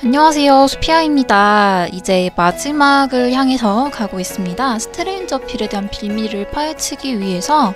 안녕하세요 수피아입니다. 이제 마지막을 향해서 가고 있습니다. 스트레인저 필에 대한 비밀을 파헤치기 위해서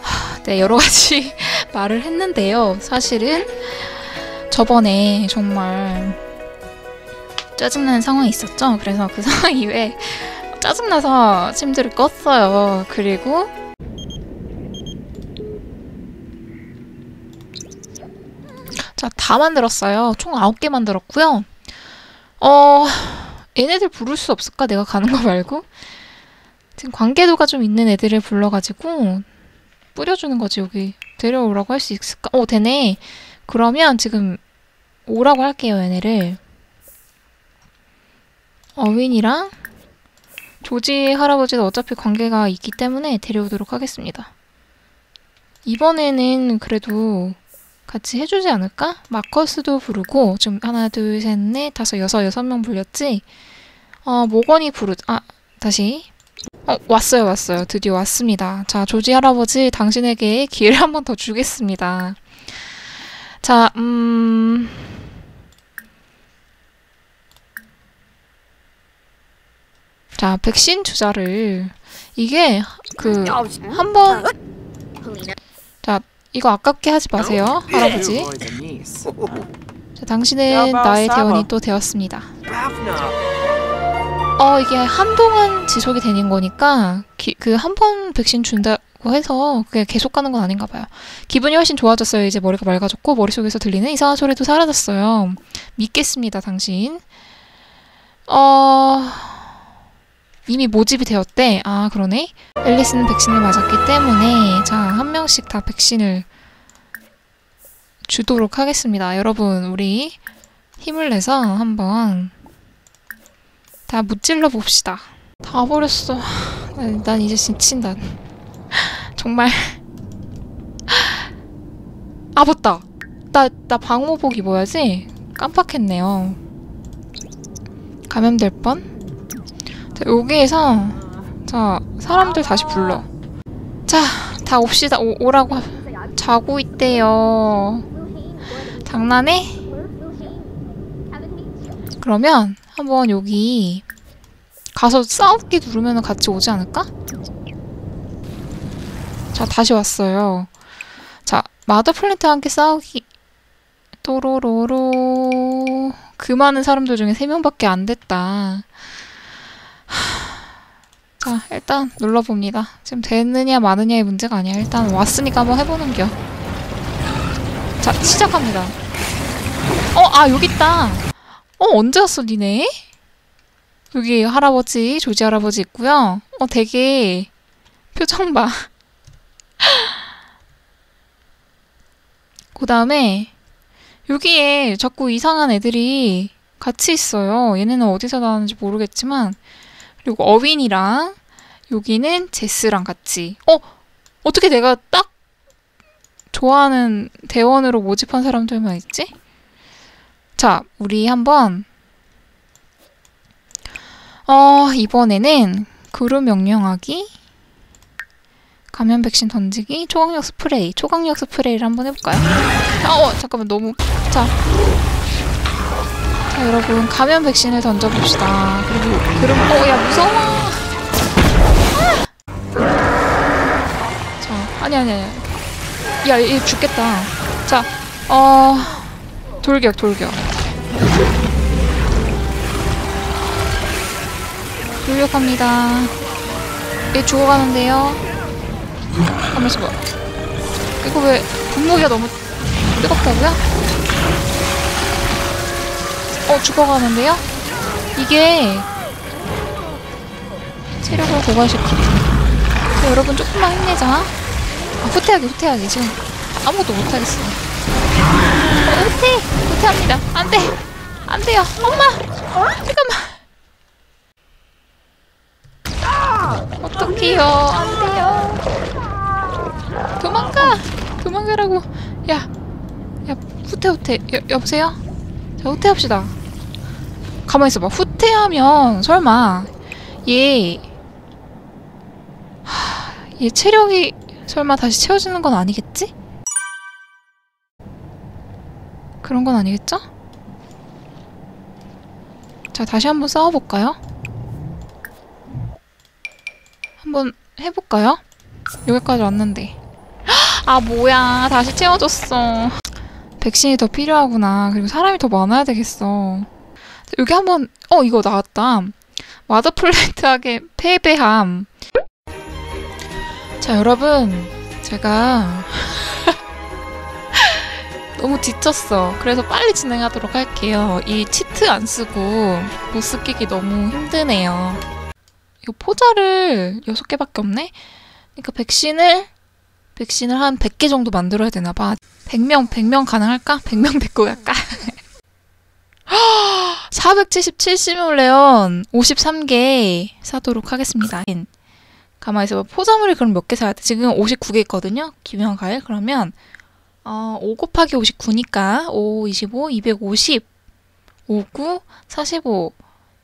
하, 네 여러가지 말을 했는데요. 사실은 저번에 정말 짜증나는 상황이 있었죠. 그래서 그 상황 이후에 짜증나서 침대를 껐어요. 그리고 자, 다 만들었어요. 총 9개 만들었고요. 어, 얘네들 부를 수 없을까? 내가 가는 거 말고? 지금 관계도가 좀 있는 애들을 불러가지고 뿌려주는 거지, 여기. 데려오라고 할 수 있을까? 어, 되네. 그러면 지금 오라고 할게요, 얘네를. 어윈이랑 조지 할아버지도 어차피 관계가 있기 때문에 데려오도록 하겠습니다. 이번에는 그래도 같이 해주지 않을까? 마커스도 부르고 지금 하나 둘 셋 넷 다섯 여섯 여섯 명 불렸지? 어 모건이 부르 아 다시. 어 왔어요 왔어요. 드디어 왔습니다. 자 조지 할아버지 당신에게 기회를 한 번 더 주겠습니다. 자 음. 자 백신 주자를 이게 그 한번 자 이거 아깝게 하지 마세요 할아버지 자, 당신은 나의 대원이 또 되었습니다. 어, 이게 한동안 지속이 되는 거니까, 그 한 번 백신 준다고 해서 그게 계속 가는 건 아닌가 봐요. 기분이 훨씬 좋아졌어요. 이제 머리가 맑아졌고, 머릿속에서 들리는 이상한 소리도 사라졌어요. 믿겠습니다, 당신. 어, 이미 모집이 되었대. 아, 그러네. 앨리스는 백신을 맞았기 때문에, 자, 한 명씩 다 백신을 주도록 하겠습니다. 여러분, 우리 힘을 내서 한번 다 무찔러 봅시다. 다 버렸어. 난, 난 이제 지친다. 정말. 아, 맞다. 나, 나 방호복 입어야지. 깜빡했네요. 감염될 뻔? 자, 여기에서, 자, 사람들 다시 불러. 자, 다 옵시다. 오, 오라고. 하... 자고 있대요. 장난해? 그러면 한번 여기 가서 싸우기 누르면 같이 오지 않을까? 자, 다시 왔어요. 자, 마더 플랜트와 함께 싸우기 또로로로 그 많은 사람들 중에 3명밖에 안 됐다. 자, 일단 눌러봅니다. 지금 되느냐 마느냐의 문제가 아니야. 일단 왔으니까 한번 해보는겨. 자, 시작합니다. 어, 아, 여기 있다. 어, 언제 왔어, 니네? 여기 할아버지, 조지 할아버지 있고요. 어, 되게 표정 봐. 그 다음에 여기에 자꾸 이상한 애들이 같이 있어요. 얘네는 어디서 나왔는지 모르겠지만 그리고 어윈이랑 여기는 제스랑 같이 어? 어떻게 내가 딱 좋아하는 대원으로 모집한 사람들만 있지? 자, 우리 한번 어, 이번에는 그룹 명령하기 감염 백신 던지기 초강력 스프레이 초강력 스프레이를 한번 해볼까요? 아, 어 잠깐만 너무 자, 자 여러분 감염 백신을 던져봅시다 그리고 그럼 어야 무서워 아! 자 아니 아니 아니 야, 얘 죽겠다. 자, 어, 돌격, 돌격. 돌격합니다. 얘 죽어가는데요. 가만있어 봐. 이거 왜 분무기가 너무 뜨겁다고요? 어, 죽어가는데요? 이게 체력을 고갈시키고. 여러분 조금만 힘내자. 아, 후퇴하기, 후퇴하기. 지금 아무것도 못하겠어. 어, 후퇴! 후퇴합니다. 안 돼! 안 돼요! 엄마! 잠깐만! 어떡해요. 안 돼요. 도망가! 도망가라고. 야, 야, 후퇴, 후퇴. 여, 여보세요? 자, 후퇴합시다. 가만히 있어봐. 후퇴하면, 설마, 얘, 하, 얘 체력이 설마 다시 채워지는 건 아니겠지? 그런 건 아니겠죠? 자, 다시 한번 싸워볼까요? 한번 해볼까요? 여기까지 왔는데. 아, 뭐야. 다시 채워줬어. 백신이 더 필요하구나. 그리고 사람이 더 많아야 되겠어. 여기 한번, 어, 이거 나왔다. 마더플랜트하게 패배함. 자, 여러분. 제가 너무 지쳤어. 그래서 빨리 진행하도록 할게요. 이 치트 안 쓰고 보스 끼기 너무 힘드네요. 이거 포자를 6개밖에 없네? 그러니까 백신을 백신을 한 100개 정도 만들어야 되나 봐. 100명, 100명 가능할까? 100명 데리고 갈까? 477 시뮬레온 53개 사도록 하겠습니다. 가만히 있어봐. 포자물이 그럼 몇 개 사야 돼? 지금 59개 있거든요? 과일. 그러면 어, 5 곱하기 59니까 5, 25, 250, 59, 45,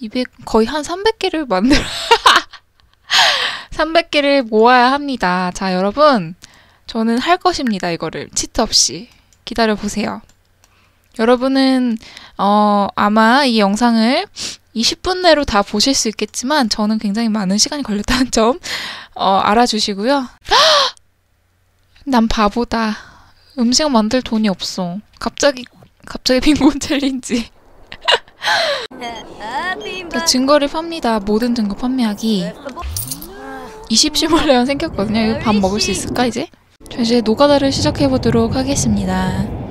200, 거의 한 300개를 만들어 300개를 모아야 합니다. 자, 여러분. 저는 할 것입니다. 이거를. 치트 없이. 기다려 보세요. 여러분은 어, 아마 이 영상을 20분 내로 다 보실 수 있겠지만 저는 굉장히 많은 시간이 걸렸다는 점 어, 알아주시고요. 난 바보다. 음식 만들 돈이 없어. 갑자기 갑자기 빈곤 챌린지. 저 증거를 팝니다. 모든 증거 판매하기. 20시몰레원 생겼거든요. 이거 밥 먹을 수 있을까 이제? 자 이제 노가다를 시작해 보도록 하겠습니다.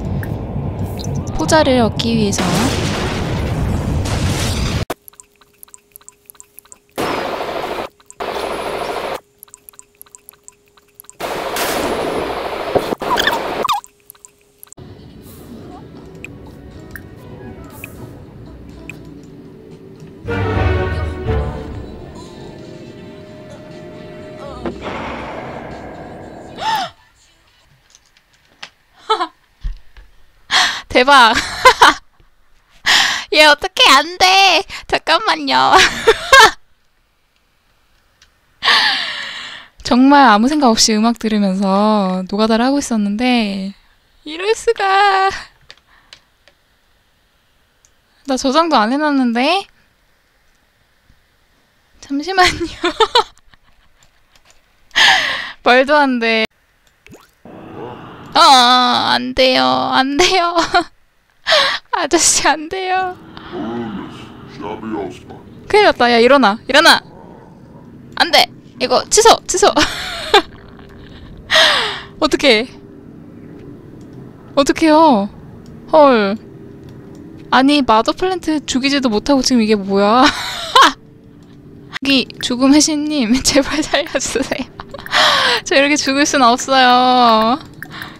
포자를 얻기 위해서 대박. 얘 어떻게 안 돼? 잠깐만요. 정말 아무 생각 없이 음악 들으면서 노가다를 하고 있었는데 이럴 수가. 나 저장도 안 해놨는데. 잠시만요. 말도 안 돼. 어, 안 돼요. 안 돼요. 아저씨, 안 돼요. 큰일 났다. 야, 일어나. 일어나. 안 돼. 이거 취소, 취소. 어떡해. 어떡해요. 헐. 아니, 마더 플랜트 죽이지도 못하고 지금 이게 뭐야. 여기 죽음 해신님, 제발 살려주세요. 저 이렇게 죽을 순 없어요.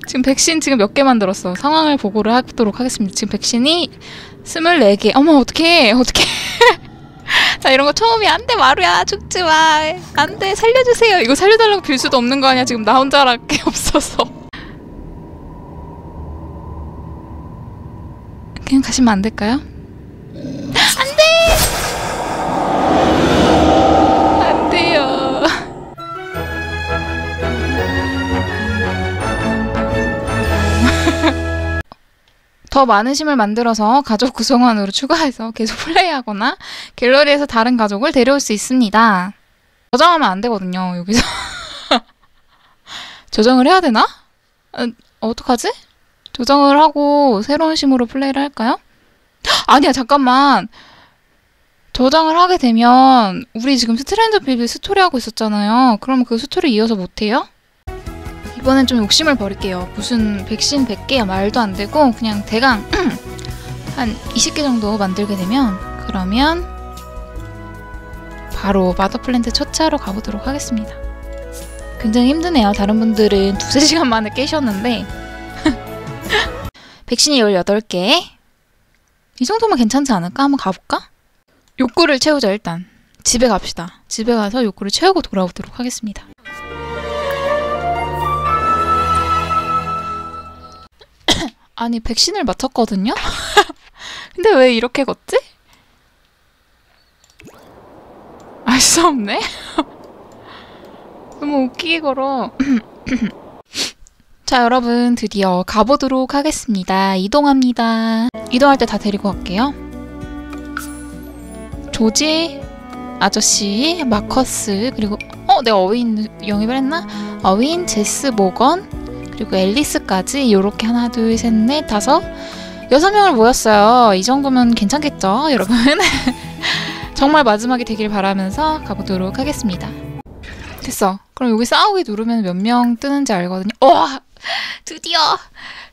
지금 백신 지금 몇 개 만들었어. 상황을 보고를 하도록 하겠습니다. 지금 백신이 24개. 어머, 어떡해. 어떡해. 나 이런 거 처음이 안 돼, 마루야. 죽지 마. 안 돼, 살려주세요. 이거 살려달라고 빌 수도 없는 거 아니야. 지금 나 혼자밖에 없어서. 그냥 가시면 안 될까요? 더 많은 심을 만들어서 가족 구성원으로 추가해서 계속 플레이하거나 갤러리에서 다른 가족을 데려올 수 있습니다. 저장하면 안 되거든요, 여기서. 저장을 해야 되나? 어, 어떡하지? 저장을 하고 새로운 심으로 플레이를 할까요? 아니야, 잠깐만. 저장을 하게 되면 우리 지금 스트레인저 빌드 스토리 하고 있었잖아요. 그럼 그 스토리 이어서 못해요? 이번엔 좀 욕심을 버릴게요. 무슨 백신 100개야 말도 안 되고 그냥 대강 한 20개 정도 만들게 되면 그러면 바로 마더플랜트 첫 차로 가보도록 하겠습니다. 굉장히 힘드네요. 다른 분들은 두세 시간 만에 깨셨는데 백신이 18개 이 정도면 괜찮지 않을까? 한번 가볼까? 욕구를 채우자 일단 집에 갑시다. 집에 가서 욕구를 채우고 돌아오도록 하겠습니다. 아니 백신을 맞췄거든요? 근데 왜 이렇게 걷지? 알 수 없네? 너무 웃기게 걸어. 자 여러분 드디어 가보도록 하겠습니다. 이동합니다. 이동할 때 다 데리고 갈게요. 조지 아저씨, 마커스, 그리고 어 내가 어윈 영입을 했나? 어윈, 제스, 모건, 그리고 앨리스까지 요렇게 하나, 둘, 셋, 넷, 다섯 여섯 명을 모였어요. 이 정도면 괜찮겠죠, 여러분? 정말 마지막이 되길 바라면서 가보도록 하겠습니다. 됐어. 그럼 여기 싸우기 누르면 몇 명 뜨는지 알거든요. 와! 드디어!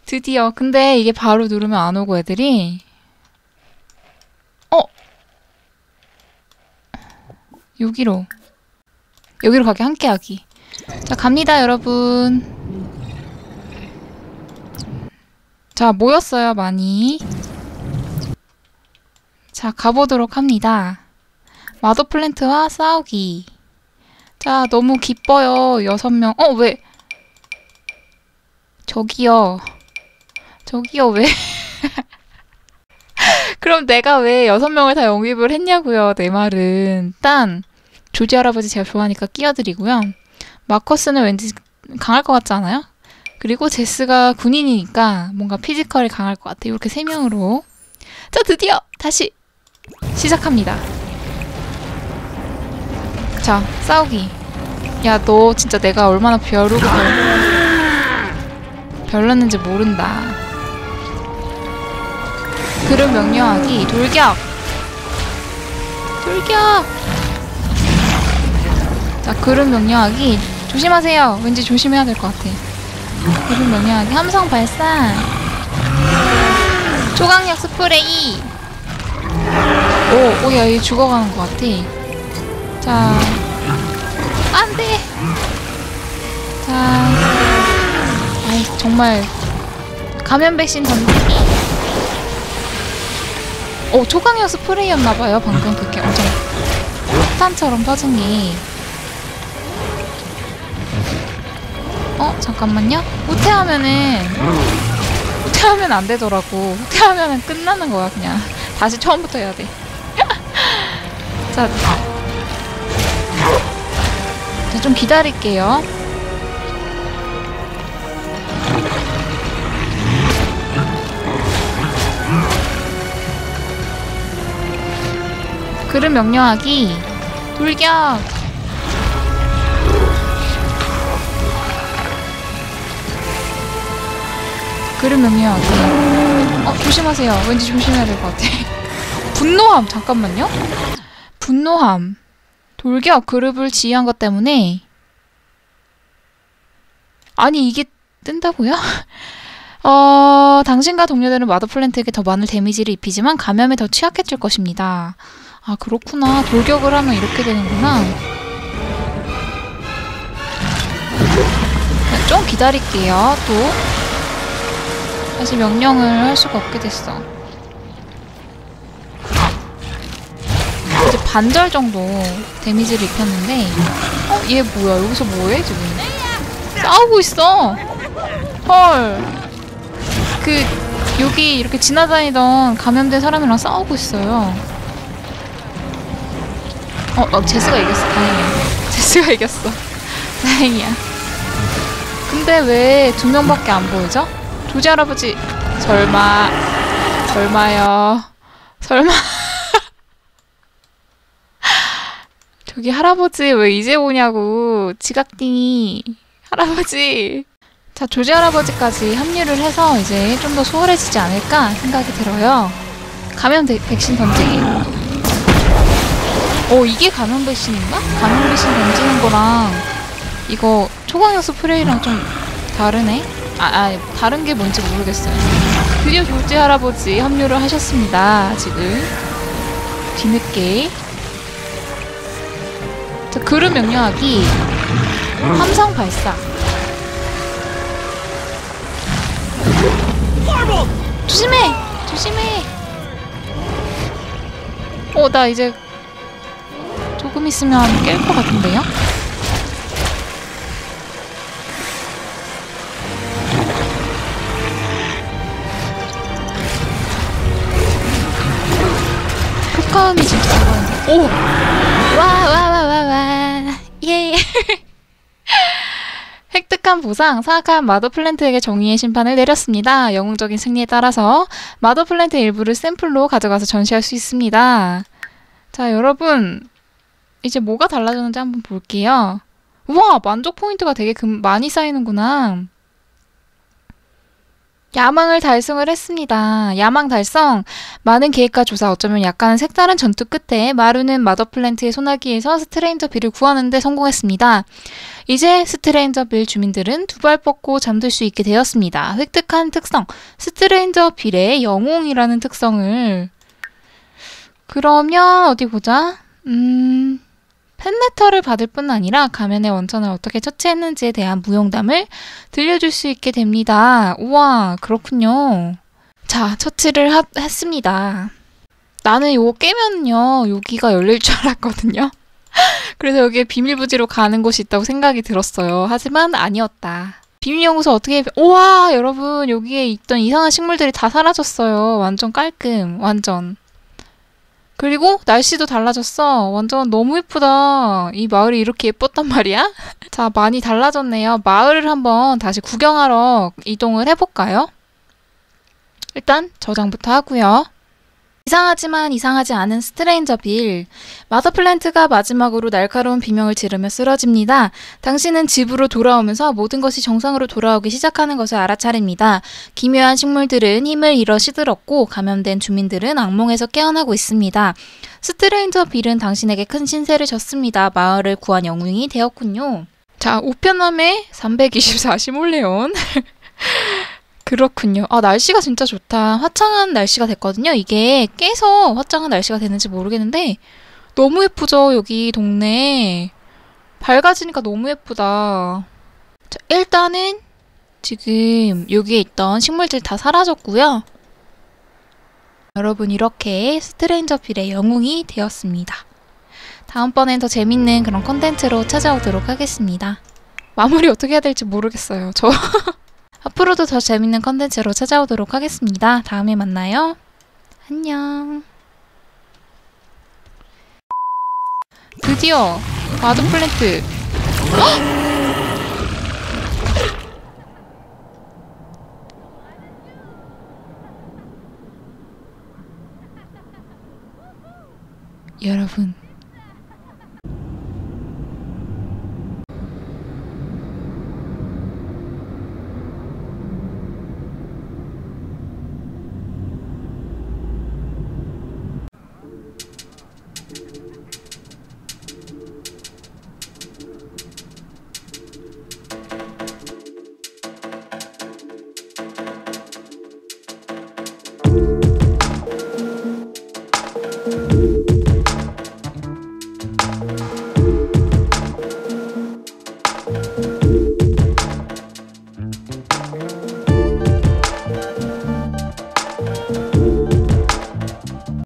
드디어. 근데 이게 바로 누르면 안 오고 애들이 어? 여기로 여기로 가게 함께 하기. 자, 갑니다, 여러분. 자, 모였어요, 많이. 자, 가보도록 합니다. 마더 플랜트와 싸우기. 자, 너무 기뻐요. 여섯 명. 어, 왜? 저기요. 저기요, 왜? 그럼 내가 왜 여섯 명을 다 영입을 했냐고요, 내 말은. 일단, 조지 할아버지 제가 좋아하니까 끼워드리고요. 마커스는 왠지 강할 것 같지 않아요? 그리고 제스가 군인이니까 뭔가 피지컬이 강할 것 같아요. 이렇게 세 명으로. 자, 드디어 다시 시작합니다. 자, 싸우기. 야, 너 진짜 내가 얼마나 벼르고 별... 별났는지 모른다. 그룹 명령하기, 돌격! 돌격! 자, 그룹 명령하기, 조심하세요. 왠지 조심해야 될 것 같아. 그룹 명령하기, 함성 발사! 초강력 스프레이! 오, 오, 야, 얘 죽어가는 것 같아. 자, 안 돼! 자, 아이, 정말. 감염 백신 던지기. 오, 초강력 스프레이였나봐요, 방금 그게 엄청. 폭탄처럼 터진 게. 어, 잠깐만요. 후퇴하면은, 후퇴하면 안 되더라고. 후퇴하면은 끝나는 거야, 그냥. 다시 처음부터 해야 돼. 자, 자, 좀 기다릴게요. 그룹 명령하기 돌격 그룹 명령하기 어 조심하세요 왠지 조심해야 될 것 같아 분노함 잠깐만요 분노함 돌격 그룹을 지휘한 것 때문에 아니 이게 뜬다고요? 어, 당신과 동료들은 마더 플랜트에게 더 많은 데미지를 입히지만 감염에 더 취약해질 것입니다. 아, 그렇구나. 돌격을 하면 이렇게 되는구나. 네, 좀 기다릴게요, 또. 다시 명령을 할 수가 없게 됐어. 이제 반절 정도 데미지를 입혔는데 어? 얘 뭐야? 여기서 뭐해 지금? 싸우고 있어! 헐! 그 여기 이렇게 지나다니던 감염된 사람이랑 싸우고 있어요. 어, 어 제스가 이겼어. 다행이야. 제스가 이겼어. 다행이야. 근데 왜 두 명밖에 안 보이죠? 조지 할아버지 설마 설마요. 설마 저기 할아버지 왜 이제 오냐고 지각띵이 할아버지 자, 조지 할아버지까지 합류를 해서 이제 좀 더 수월해지지 않을까 생각이 들어요. 감염 데, 백신 던지기. 어, 이게 감염 백신인가? 감염 백신 던지는 거랑 이거 초강력 스프레이랑 좀 다르네? 아, 아, 다른 게 뭔지 모르겠어요. 드디어 조지 할아버지 합류를 하셨습니다. 지금. 뒤늦게. 자, 그룹 명령하기. 함성 발사. 조심해! 조심해! 어, 나 이제 조금 있으면 깰 것 같은데요? 효과음이 진짜. 오! 와, 와, 와, 와, 와. 예. 획득한 보상, 사악한 마더 플랜트에게 정의의 심판을 내렸습니다. 영웅적인 승리에 따라서 마더 플랜트 일부를 샘플로 가져가서 전시할 수 있습니다. 자, 여러분. 이제 뭐가 달라졌는지 한번 볼게요. 우와, 만족 포인트가 되게 금, 많이 쌓이는구나. 야망을 달성을 했습니다. 야망 달성. 많은 계획과 조사 어쩌면 약간은 색다른 전투 끝에 마루는 마더플랜트의 소나기에서 스트레인저 빌을 구하는데 성공했습니다. 이제 스트레인저 빌 주민들은 두 발 뻗고 잠들 수 있게 되었습니다. 획득한 특성. 스트레인저 빌의 영웅이라는 특성을 그러면 어디 보자. 음... 팬레터를 받을 뿐 아니라 가면의 원천을 어떻게 처치했는지에 대한 무용담을 들려줄 수 있게 됩니다. 우와, 그렇군요. 자, 처치를 하, 했습니다. 나는 이거 깨면요, 여기가 열릴 줄 알았거든요. 그래서 여기에 비밀부지로 가는 곳이 있다고 생각이 들었어요. 하지만 아니었다. 비밀연구소 어떻게, 우와, 여러분, 여기에 있던 이상한 식물들이 다 사라졌어요. 완전 깔끔, 완전. 그리고 날씨도 달라졌어. 완전 너무 예쁘다. 이 마을이 이렇게 예뻤단 말이야? 자, 많이 달라졌네요. 마을을 한번 다시 구경하러 이동을 해볼까요? 일단 저장부터 하고요. 이상하지만 이상하지 않은 스트레인저 빌. 마더 플랜트가 마지막으로 날카로운 비명을 지르며 쓰러집니다. 당신은 집으로 돌아오면서 모든 것이 정상으로 돌아오기 시작하는 것을 알아차립니다. 기묘한 식물들은 힘을 잃어 시들었고 감염된 주민들은 악몽에서 깨어나고 있습니다. 스트레인저 빌은 당신에게 큰 신세를 졌습니다. 마을을 구한 영웅이 되었군요. 자, 우편함의 324 시몰레온. 그렇군요. 아, 날씨가 진짜 좋다. 화창한 날씨가 됐거든요. 이게 깨서 화창한 날씨가 되는지 모르겠는데 너무 예쁘죠, 여기 동네. 밝아지니까 너무 예쁘다. 자, 일단은 지금 여기에 있던 식물들 다 사라졌고요. 여러분 이렇게 스트레인저 필의 영웅이 되었습니다. 다음번엔 더 재밌는 그런 컨텐츠로 찾아오도록 하겠습니다. 마무리 어떻게 해야 될지 모르겠어요. 저 앞으로도 더 재밌는 컨텐츠로 찾아오도록 하겠습니다. 다음에 만나요. 안녕. 드디어 마드 플랜트. 여러분